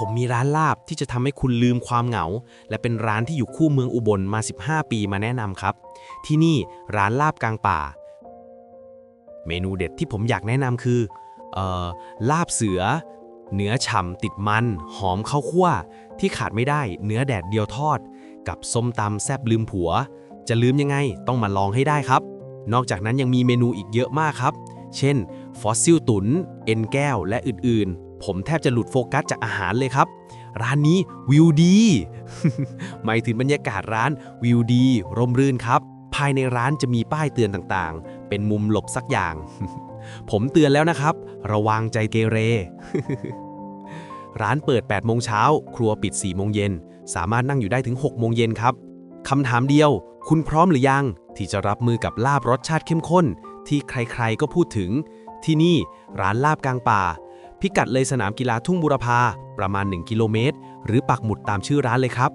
ผมมีร้านลาบที่จะทำให้คุณลืมความเหงา และเป็นร้านที่อยู่คู่เมืองอุบลมา 15 ปีมาแนะนำครับ ที่นี่ร้านลาบกลางป่า เมนูเด็ดที่ผมอยากแนะนำคือเอ่อลาบเสือ เนื้อฉ่ำติดมัน หอมข้าวคั่ว ที่ขาดไม่ได้เนื้อแดดเดียวทอด กับส้มตำแซบลืมผัว จะลืมยังไงต้องมาลองให้ได้ครับ นอกจากนั้นยังมีเมนูอีกเยอะมากครับ เช่น ฟอสซิลตุนเอ็นแก้ว และอื่นๆ ผมแทบจะหลุดโฟกัสจากอาหารเลยครับ ร้านนี้วิวดีหมายถึงบรรยากาศร้านวิวดี ร่มรื่นครับ ภายในร้านจะมีป้ายเตือนต่างๆ เป็นมุมหลบสักอย่าง ผมเตือนแล้วนะครับ ระวังใจเกเร ร้านเปิด 8 โมงเช้า ครัวปิด 4 โมงเย็น สามารถนั่งอยู่ได้ถึง 6 โมงเย็นครับคำถามเดียว คุณพร้อมหรือยัง ที่จะรับมือกับลาบรสชาติเข้มข้น ที่ใครๆก็พูดถึง ที่นี่ร้านลาบกลางป่า พิกัดเลยสนามกีฬาทุ่งบุรพาประมาณ 1 กิโลเมตร หรือปักหมุดตามชื่อร้านเลยครับ